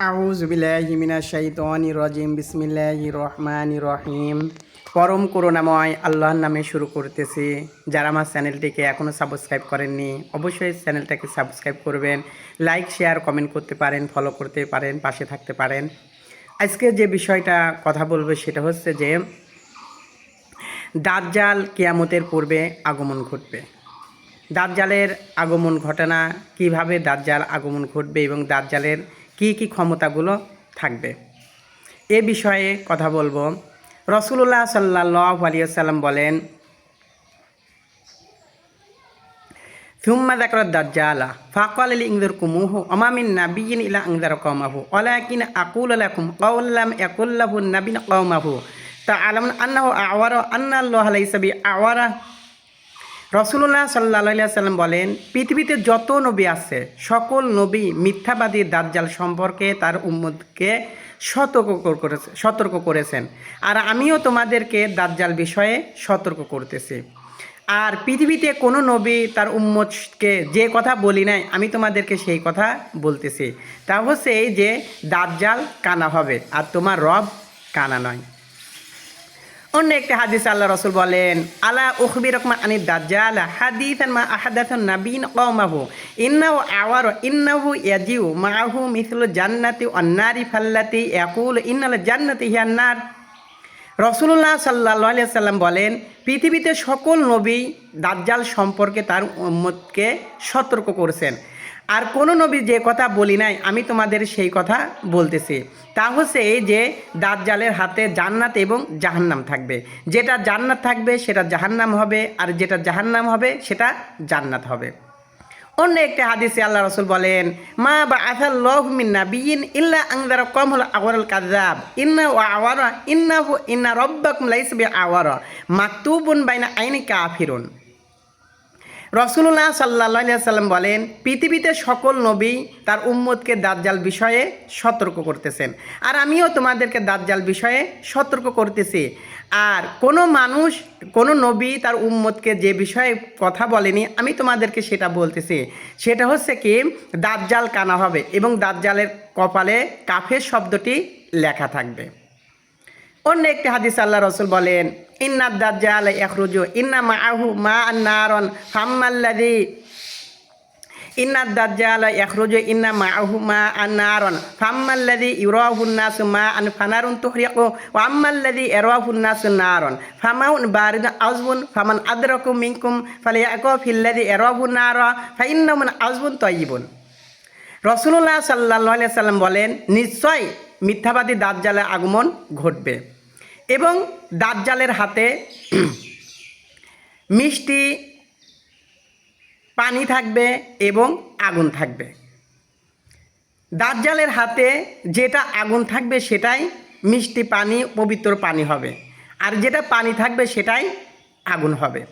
আউজ বিল্লাহিমিনা শাইতানির রাজিম, বিসমিল্লাহির রহমানির রহিম। পরম করুণাময় আল্লাহর নামে শুরু করতেছি। যারা আমার চ্যানেলটিকে এখনও সাবস্ক্রাইব করেননি, অবশ্যই চ্যানেলটাকে সাবস্ক্রাইব করবেন। লাইক, শেয়ার, কমেন্ট করতে পারেন, ফলো করতে পারেন, পাশে থাকতে পারেন। আজকে যে বিষয়টা কথা বলব সেটা হচ্ছে যে, দাজ্জাল কিয়ামতের পূর্বে আগমন ঘটবে। দাজ্জালের আগমন ঘটনা, কীভাবে দাজ্জাল আগমন ঘটবে এবং দাজ্জালের কী কী ক্ষমতাগুলো থাকবে এ বিষয়ে কথা বলবো রসুল্লাহ সাল্লাহ আলিয়াল্লাম বলেন ثم ذكر الدجال فقال لإنذر كموه وما من نبي إلا أنذر قومه ولكن أقول لكم قول لم يقل له النبي قومه تعلمون أنه أعور أن الله ليس بأعور রসুল্লাহ সাল্লাহ সাল্লাম বলেন, পৃথিবীতে যত নবী আছে, সকল নবী মিথ্যাবাদী দাজ্জাল সম্পর্কে তার উম্মদকে সতর্ক করেছে, সতর্ক করেছেন। আর আমিও তোমাদেরকে দাজ্জাল বিষয়ে সতর্ক করতেছি। আর পৃথিবীতে কোনো নবী তার উম্মতকে যে কথা বলি নাই, আমি তোমাদেরকে সেই কথা বলতেছি। তা হচ্ছে এই যে, দাজ্জাল কানা হবে, আর তোমার রব কানা নয়। অন্য একটি হাদিস আল্লাহ রসুল বলেন, আলা উখবি রকমা আনি দাজ্জাল, হাদিসান মা আহাদাথুন নাবিন কওমাহু, ইন্নাহু আওয়ার, ইন্নাহু ইয়াজিউ মাআহু মিসলু জান্নাতি অন্নারি ফাল্লাতি ইয়াকুল ইন্নাল জান্নাতি হিয়ান নার। রসুল্লাহ সাল্লাহ সাল্লাম বলেন, পৃথিবীতে সকল নবী দাজ্জাল সম্পর্কে তার উম্মতকে সতর্ক করেছেন। আর কোনো নবী যে কথা বলি নাই, আমি তোমাদের সেই কথা বলতেছি। তা হচ্ছে এই যে দাজ্জালের হাতে জান্নাত এবং জাহান্নাম থাকবে। যেটা জান্নাত থাকবে, সেটা জাহান্নাম হবে, আর যেটা জাহান্নাম হবে, সেটা জান্নাত হবে। অন্য একটি হাদিসে আল্লাহ রসুল বলেন, মা বা আসাল্লাহ মিন্না বিইন ইল্লা আংদার কম হল আওয়ারুল কাজাব ইন্না ও আওয়ারা ইন্না ইন্না রব্বাকুম লাইস বি আওয়ারা মাকতুবুন বাইনা আইনি কাফিরুন। রসুল্লাহ সাল্লাহ সাল্লাম বলেন, পৃথিবীতে সকল নবী তার উম্মতকে দাজ্জাল বিষয়ে সতর্ক করতেছেন। আর আমিও তোমাদেরকে দাজ্জাল বিষয়ে সতর্ক করতেছি। আর কোনো মানুষ, কোনো নবী তার উম্মতকে যে বিষয়ে কথা বলেনি, আমি তোমাদেরকে সেটা বলতেছি। সেটা হচ্ছে কি, দাজ্জাল কানা হবে এবং দাজ্জালের কপালে কাফের শব্দটি লেখা থাকবে। অন্য একটি হাদিস আল্লাহ রসুল বলেন, ইন্না দাজ্জাল ইয়াখরুজু, ইন্না মাআহু মা আন-নারন ইন্না দাজ্জাল ইয়াখরুজু, ইন্না মাআহু মা আন-নারন ফাম্মাল্লাযী ইউরাহু an-নাসু মা আন ফানারুন তুহরিকু, ওয়া আম্মাল্লাযী ইয়ারাহু an-নাসু নারন, ফামাউন বারিদুন আযবুন ফামান আদরাকু মিনকুম ফালিয়াকু ইয়ারাহু নারা, ফাইন্নাহু মান আযবুন তাইয়িবুন। রসুল্লাহ সাল্লাহ সাল্লাম বলেন নিশ্চয় মিথ্যাবাদী দাজ্জালের আগমন ঘটবে। এবং দাজ্জালের হাতে মিষ্টি, পানি থাকবে এবং আগুন থাকবে। দাজ্জালের হাতে যেটা আগুন থাকবে সেটাই মিষ্টি পানি, পবিত্র পানি হবে। আর যেটা পানি থাকবে সেটাই আগুন হবে।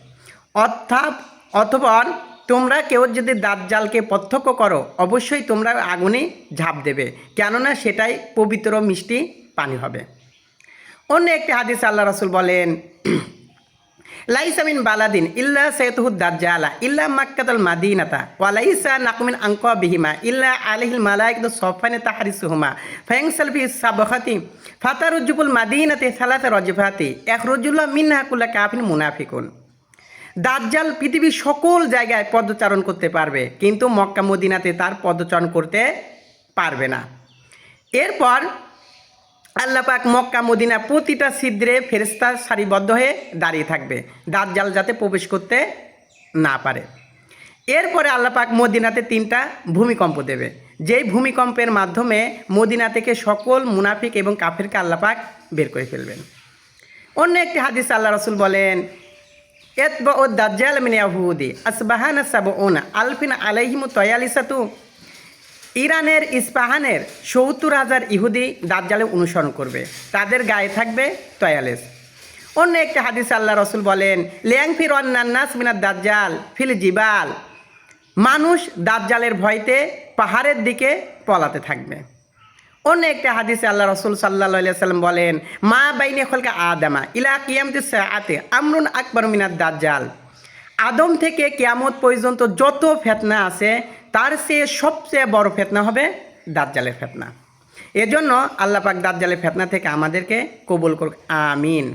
অর্থাৎ, অথবা তোমরা কেউ যদি দাজ্জালকে প্রত্যক্ষ করো, অবশ্যই তোমরা আগুনে ঝাঁপ দেবে। কেননা সেটাই পবিত্র মিষ্টি পানি হবে। অন্য একটি হাদিস আল্লাহ রসুল বলেন লাইসামিন বালাদিন ইল্লা সৈয়দহুদ দাজ্জালা, ইল্লা মাক্কাতাল মাদিনাতা ওয়ালাইসা নাকুমিন আঙ্ক বিহিমা ইল্লা আলহিল মালাইক সফানে তাহারিসুহুমা, ফায়াংসাল ফি সাবখাতি ফাতারুজুবুল মাদিনাতে সালাতে রজফাতি এক মিনহা কুল্লা কাফিন মুনাফিকুন। দাজ্জাল পৃথিবীর সকল জায়গায় পদচারণ করতে পারবে, কিন্তু মক্কা মদিনাতে তার পদচারণ করতে পারবে না। এরপর আল্লাপাক মক্কা মদিনা প্রতিটা ছিদ্রে ফেরেস্তা সারিবদ্ধ হয়ে দাঁড়িয়ে থাকবে দাঁত জাল যাতে প্রবেশ করতে না পারে। এরপরে আল্লাপাক মদিনাতে তিনটা ভূমিকম্প দেবে। যেই ভূমিকম্পের মাধ্যমে মদিনা থেকে সকল মুনাফিক এবং কাফেরকে আল্লাপাক বের করে ফেলবেন। অন্য একটি হাদিস আল্লাহ রসুল বলেন এতবা ও দাজ্জাল মিন ইয়াহুদি আসবাহানা সাবউনা, আলফিন আলাইহিমু তয়ালিসাতু ইরানের ইস্পাহানের সত্তর হাজার ইহুদি দাজ্জালে অনুসরণ করবে। তাদের গায়ে থাকবে তয়ালেস অন্য একটি হাদিস আল্লাহ রসুল বলেন লেয়াংফির অন্নান্নাস মিনার দাজ্জাল ফিল জিবাল। মানুষ দাজ্জালের ভয়তে পাহাড়ের দিকে পলাতে থাকবে। অন্য একটা হাদিসে আল্লাহ রসুল সাল্লাহ সাল্লাম বলেন, মা বাইনে খলকা আদামা ইলা কিয়ামতি আতে আমরুন আকবর মিনার দাজ্জাল। আদম থেকে কিয়ামত পর্যন্ত যত ফেতনা আছে তার চেয়ে সবচেয়ে বড় ফেতনা হবে দাজ্জালের ফেতনা। এজন্য আল্লাপাক দাজ্জালের ফেতনা থেকে আমাদেরকে কবুল করুক। আমিন।